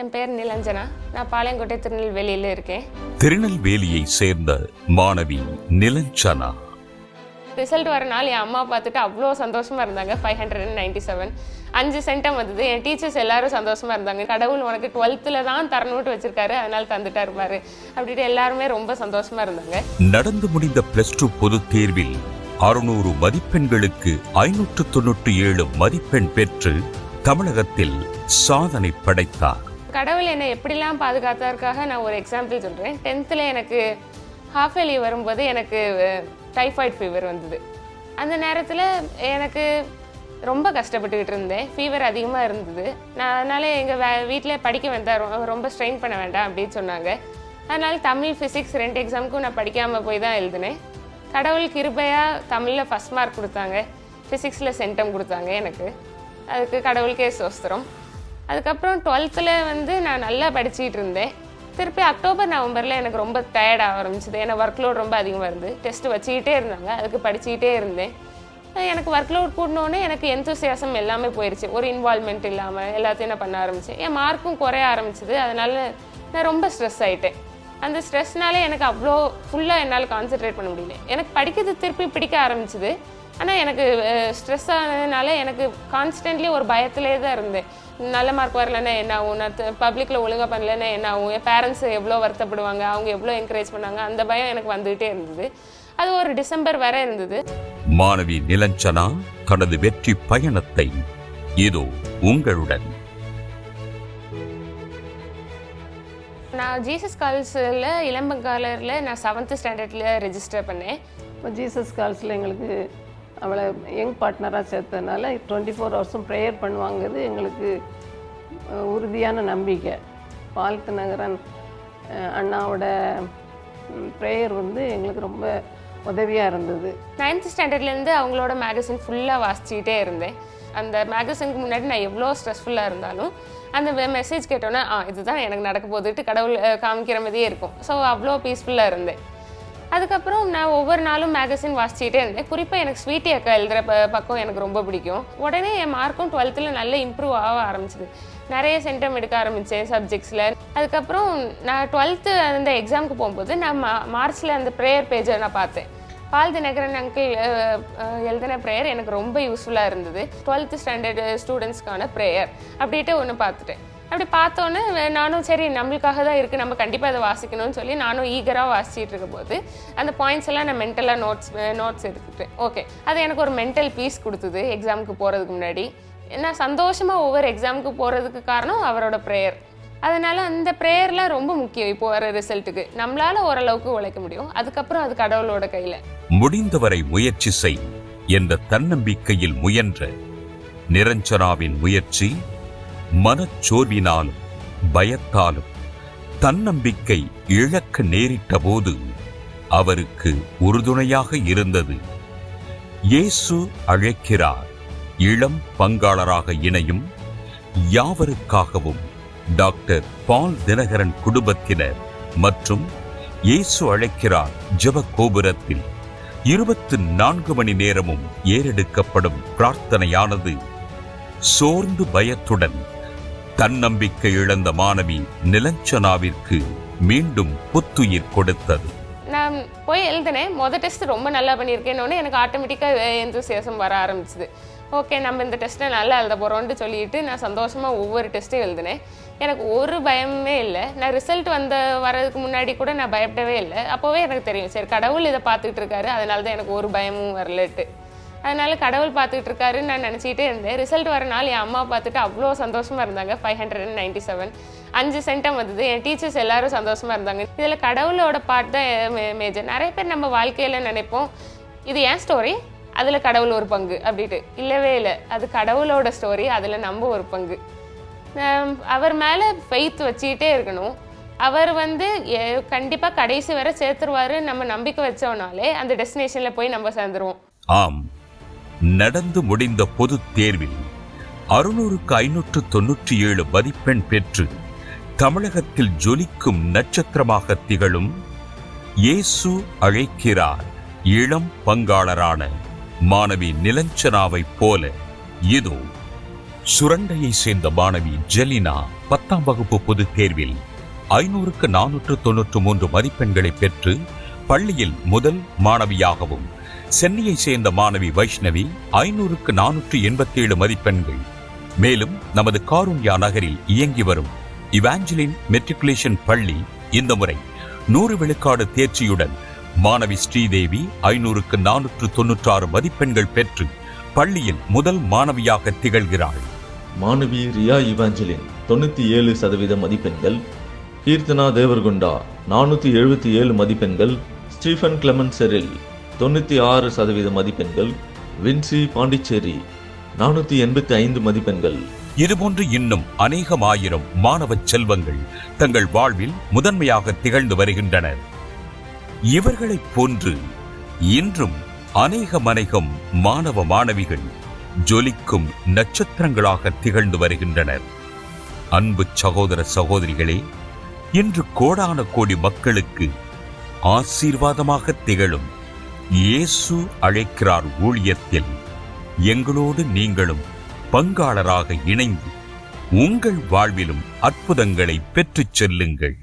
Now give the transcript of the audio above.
என் பேர் நிலஞ்சனா. நான் பாளையங்கோட்டை திருநெல்வேலியில் இருக்கேன். திருநெல்வேலியை சேர்ந்த மாணவி நிலஞ்சனா. ரிசல்ட் வர நாள் என் அம்மா பார்த்துட்டு அவ்வளோ சந்தோஷமா இருந்தாங்க. Five hundred and ninety seven அஞ்சு சென்டம் வந்தது. என் டீச்சர்ஸ் எல்லாரும் சந்தோஷமா இருந்தாங்க. கடவுள் உனக்கு டுவெல்த்தில் தான் தரணுட்டு வச்சிருக்காரு. அதனால தந்துட்டாரு பாரு. அப்படின்ட்டு எல்லாருமே ரொம்ப சந்தோஷமா இருந்தாங்க. நடந்து முடிந்த பிளஸ் டூ பொதுத் தேர்வில் அறுநூறு மதிப்பெண்களுக்கு ஐநூற்று தொன்னூற்றி ஏழு மதிப்பெண் பெற்று தமிழகத்தில் சாதனை படைத்தார். கடவுள் என்னை எப்படிலாம் பாதுகாத்ததற்காக நான் ஒரு எக்ஸாம்பிள் சொல்கிறேன் டென்த்தில் எனக்கு ஹாஃப் எலி வரும்போது எனக்கு டைஃபாய்டு ஃபீவர் வந்தது. அந்த நேரத்தில் எனக்கு ரொம்ப கஷ்டப்பட்டுக்கிட்டு இருந்தேன். ஃபீவர் அதிகமாக இருந்தது. நான் அதனால் எங்கள் வே வீட்டில் படிக்க வேண்டாம். ரொம்ப ஸ்ட்ரெயின் பண்ண வேண்டாம் அப்படின்னு சொன்னாங்க. அதனால் தமிழ் ஃபிசிக்ஸ் ரெண்டு எக்ஸாமுக்கும் நான் படிக்காமல் போய் தான் எழுதினேன். கடவுள் கிருபையாக தமிழில் ஃபஸ்ட் மார்க் கொடுத்தாங்க. ஃபிசிக்ஸில் சென்டம் கொடுத்தாங்க எனக்கு. அதுக்கு கடவுளுக்கே சோஸ்திரம். அதுக்கப்புறம் டுவெல்த்தில் வந்து நான் நல்லா படிச்சுக்கிட்டு இருந்தேன். திருப்பி அக்டோபர் நவம்பரில் எனக்கு ரொம்ப டயர்ட் ஆக ஆரம்பிச்சது. ஏன்னா ஒர்க் லோட் ரொம்ப அதிகமாக இருந்து டெஸ்ட் வச்சுக்கிட்டே இருந்தாங்க. அதுக்கு படிச்சுக்கிட்டே இருந்தேன். எனக்கு ஒர்க் லோட் கூடனோடனே எனக்கு எந்தூசியாசம் எல்லாமே போயிடுச்சு ஒரு இன்வால்மெண்ட் இல்லாமல் எல்லாத்தையும் நான் பண்ண ஆரம்பித்தேன் என் மார்க்கும் குறைய ஆரம்பிச்சது. அதனால நான் ரொம்ப ஸ்ட்ரெஸ் ஆயிட்டேன். அந்த ஸ்ட்ரெஸ்னால எனக்கு அவ்வளோ ஃபுல்லாக என்னால் கான்சென்ட்ரேட் பண்ண முடியல. எனக்கு படிக்கிறது திருப்பி பிடிக்க ஆரம்பிச்சது. ஆனால் எனக்கு ஸ்ட்ரெஸ் ஆனதுனால எனக்கு கான்ஸ்டன்ட்லி ஒரு பயத்திலே தான் இருந்தேன். நல்ல மார்க் வரலன்னா என்ன ஆகும்? நான் பப்ளிக்கில் ஒழுங்காக பண்ணலன்னா என்ன ஆகும்? என் பேரண்ட்ஸ் எவ்வளோ வருத்தப்படுவாங்க? அவங்க எவ்வளோ என்கரேஜ் பண்ணாங்க? அந்த பயம் எனக்கு வந்துகிட்டே இருந்தது. அது ஒரு டிசம்பர் வரை இருந்தது. மாணவி நிலஞ்சனா தனது வெற்றி பயணத்தை இதோ உங்களுடன். நான் ஜீசஸ் கால்ஸில் இளம்பங்காலரில் நான் செவன்த்து ஸ்டாண்டர்டில் ரெஜிஸ்டர் பண்ணேன். இப்போ ஜீசஸ் கால்ஸில் எங்களுக்கு அவளை யங் பார்ட்னராக சேர்த்ததுனால டுவெண்ட்டி ஃபோர் ஹவர்ஸும் ப்ரேயர் பண்ணுவாங்கிறது எங்களுக்கு உறுதியான நம்பிக்கை. பால்த்து நகரன் அண்ணாவோட ப்ரேயர் வந்து எங்களுக்கு ரொம்ப உதவியாக இருந்தது. நைன்த் ஸ்டாண்டர்ட்லேருந்து அவங்களோட மேகசின் ஃபுல்லாக வாசிச்சுக்கிட்டே இருந்தேன். அந்த மேகசினுக்கு முன்னாடி நான் எவ்வளோ ஸ்ட்ரெஸ்ஃபுல்லாக இருந்தாலும் அந்த மெசேஜ் கேட்டோன்னே ஆ இதுதான் எனக்கு நடக்க போகுதுட்டு கடவுள் காமிக்கிற மாதிரியே இருக்கும். ஸோ அவ்வளோ பீஸ்ஃபுல்லாக இருந்தேன். அதுக்கப்புறம் நான் ஒவ்வொரு நாளும் மேகசின் வாசிச்சுட்டே இருந்தேன். குறிப்பாக எனக்கு ஸ்வீட்டி அக்கா எழுதுகிற ப பக்கம் எனக்கு ரொம்ப பிடிக்கும். உடனே என் மார்க்கும் டுவெல்த்தில் நல்ல இம்ப்ரூவ் ஆக ஆரம்பிச்சிது. நிறைய சென்டம் எடுக்க ஆரம்பித்தேன் சப்ஜெக்ட்ஸில் அதுக்கப்புறம் நான் டுவெல்த்து அந்த எக்ஸாமுக்கு போகும்போது நான் மா மார்ச்சில் அந்த ப்ரேயர் பேஜை நான் பார்த்தேன். பால் தினகரன் அங்கிள் எழுதின ப்ரேயர் எனக்கு ரொம்ப யூஸ்ஃபுல்லாக இருந்தது. டுவெல்த்து ஸ்டாண்டர்டு ஸ்டூடெண்ட்ஸ்க்கான ப்ரேயர் அப்படின்ட்டு ஒன்று பார்த்துட்டேன். அப்படி பார்த்தோன்னே நானும் சரி நம்மளுக்காக தான் இருக்குது நம்ம கண்டிப்பாக அதை வாசிக்கணும்னு சொல்லி நானும் ஈகராக வாசிச்சிட்டு இருக்கும்போது அந்த பாயிண்ட்ஸ் எல்லாம் நான் மென்டலாக நோட்ஸ் நோட்ஸ் எடுத்துக்கிட்டேன். ஓகே அது எனக்கு ஒரு மென்டல் பீஸ் கொடுத்தது எக்ஸாமுக்கு போகிறதுக்கு முன்னாடி. நான் சந்தோஷமாக ஒவ்வொரு எக்ஸாமுக்கு போகிறதுக்கு காரணம் அவரோட ப்ரேயர் அதனால் அந்த ப்ரேயர்லாம் ரொம்ப முக்கியம் இப்போ வர ரிசல்ட்டுக்கு நம்மளால ஓரளவுக்கு உழைக்க முடியும். அதுக்கப்புறம் அது கடவுளோட கையில். முடிந்தவரை முயற்சி செய். என்ற தன்னம்பிக்கையில் முயன்ற நிரஞ்சனாவின் முயற்சி மனச்சோர்வினாலும் பயத்தாலும் தன்னம்பிக்கை இழக்க நேரிட்ட போது அவருக்கு உறுதுணையாக இருந்தது. இயேசு அழைக்கிறார் இளம் பங்காளராக இணையும் யாவருக்காகவும் டாக்டர் பால் தினகரன் குடும்பத்தினர் மற்றும் இயேசு அழைக்கிறார் ஜெப கோபுரத்தில் இருபத்து நான்கு மணி நேரமும் ஏறெடுக்கப்படும் பிரார்த்தனையானது சோர்ந்து பயத்துடன் தன்னம்பிக்கை இழந்த மாணவி நிலஞ்சனாவிற்கு மீண்டும் புத்துயிர் கொடுத்தது. நான் போய் எழுதினேன். மொதல் டெஸ்ட் ரொம்ப நல்லா பண்ணியிருக்கேன்னொன்னே எனக்கு ஆட்டோமேட்டிக்காக எந்தூசியாசம் வர ஆரம்பிச்சுது. ஓகே நம்ம இந்த டெஸ்ட்டை நல்லா எழுத போகிறோம்னு சொல்லிட்டு நான் சந்தோஷமாக ஒவ்வொரு டெஸ்ட்டும் எழுதினேன். எனக்கு ஒரு பயமுமே இல்லை. நான் ரிசல்ட் வந்த வரதுக்கு முன்னாடி கூட நான் பயப்படவே இல்லை. அப்போவே எனக்கு தெரியும். சரி கடவுள் இதை பார்த்துக்கிட்டு இருக்காரு. அதனால தான் எனக்கு ஒரு பயமும் வரலட்டு அதனால கடவுள் பார்த்துட்டு இருக்காருன்னு நான் நினச்சிக்கிட்டே இருந்தேன். ரிசல்ட் வர நாள் என் அம்மா பார்த்துட்டு அவ்வளோ சந்தோஷமா இருந்தாங்க. Five hundred and ninety seven அஞ்சு சென்டம் வந்தது. என் டீச்சர்ஸ் எல்லாரும் சந்தோஷமா இருந்தாங்க. இதில் கடவுளோட பார்ட் தான் மேஜர் நிறைய பேர் நம்ம வாழ்க்கையில் நினைப்போம் இது ஏன் ஸ்டோரி அதில் கடவுள் ஒரு பங்கு அப்படின்ட்டு. இல்லவே இல்லை. அது கடவுளோட ஸ்டோரி அதில் நம்ம ஒரு பங்கு. அவர் மேலே ஃபெய்த் வச்சுக்கிட்டே இருக்கணும். அவர் வந்து கண்டிப்பாக கடைசி வரை சேர்த்துருவாரு நம்ம நம்பிக்கை வச்சோம்னாலே அந்த டெஸ்டினேஷனில் போய் நம்ம சேர்ந்துருவோம். ஆம். நடந்து முடிந்த பொதுத் தேர்வில் அறுநூறுக்கு ஐநூற்று தொன்னூற்றி ஏழு மதிப்பெண் பெற்று தமிழகத்தில் ஜொலிக்கும் நட்சத்திரமாக திகழும் இயேசு அழைக்கிறார் இளம் பங்காளரான மாணவி நிலஞ்சனாவைப் போல. இதோ சுரண்டையை சேர்ந்த மாணவி ஜெலினா பத்தாம் வகுப்பு பொதுத் தேர்வில் ஐநூறுக்கு நானூற்று தொன்னூற்று மூன்று மதிப்பெண்களை பெற்று பள்ளியில் முதல் மாணவியாகவும் சென்னையை சேர்ந்த மாணவி வைஷ்ணவி ஐநூறுக்கு நானூற்று எண்பத்தி ஏழு மதிப்பெண்கள். மேலும் நமது காருண்யா நகரில் இயங்கி வரும் இவாஞ்சலின் மெட்ரிகுலேஷன் பள்ளி இந்த முறை நூறு விழுக்காடு தேர்ச்சியுடன் மாணவி ஸ்ரீதேவி ஐநூறுக்கு நானூற்று தொன்னூற்றாறு மதிப்பெண்கள் பெற்று பள்ளியில் முதல் மாணவியாக திகழ்கிறாள். மாணவி ரியா இவாஞ்சலின் தொண்ணூற்றி ஏழு சதவீத மதிப்பெண்கள் கீர்த்தனா தேவர்குண்டா நானூற்றி எழுபத்தி ஏழு மதிப்பெண்கள் ஸ்டீஃபன் கிளமன் செரில் தொண்ணூற்றி ஆறு சதவீத மதிப்பெண்கள் வின்சி பாண்டிச்சேரி நானூற்றி எண்பத்தி ஐந்து மதிப்பெண்கள். இதுபோன்று இன்னும் அநேகமாயிரம் மாணவ செல்வங்கள் தங்கள் வாழ்வில் முதன்மையாக திகழ்ந்து வருகின்றனர். இவர்களைப் போன்று இன்றும் அநேகம் அநேகம் மாணவ மாணவிகள் ஜொலிக்கும் நட்சத்திரங்களாக திகழ்ந்து வருகின்றனர். அன்பு சகோதர சகோதரிகளே இன்று கோடான கோடி மக்களுக்கு ஆசீர்வாதமாக திகழும் இயேசு அழைக்கிறார் ஊழியத்தில். எங்களோடு நீங்களும் பங்காளராக இணைந்து உங்கள் வாழ்விலும் அற்புதங்களை பெற்றுச் செல்லுங்கள்.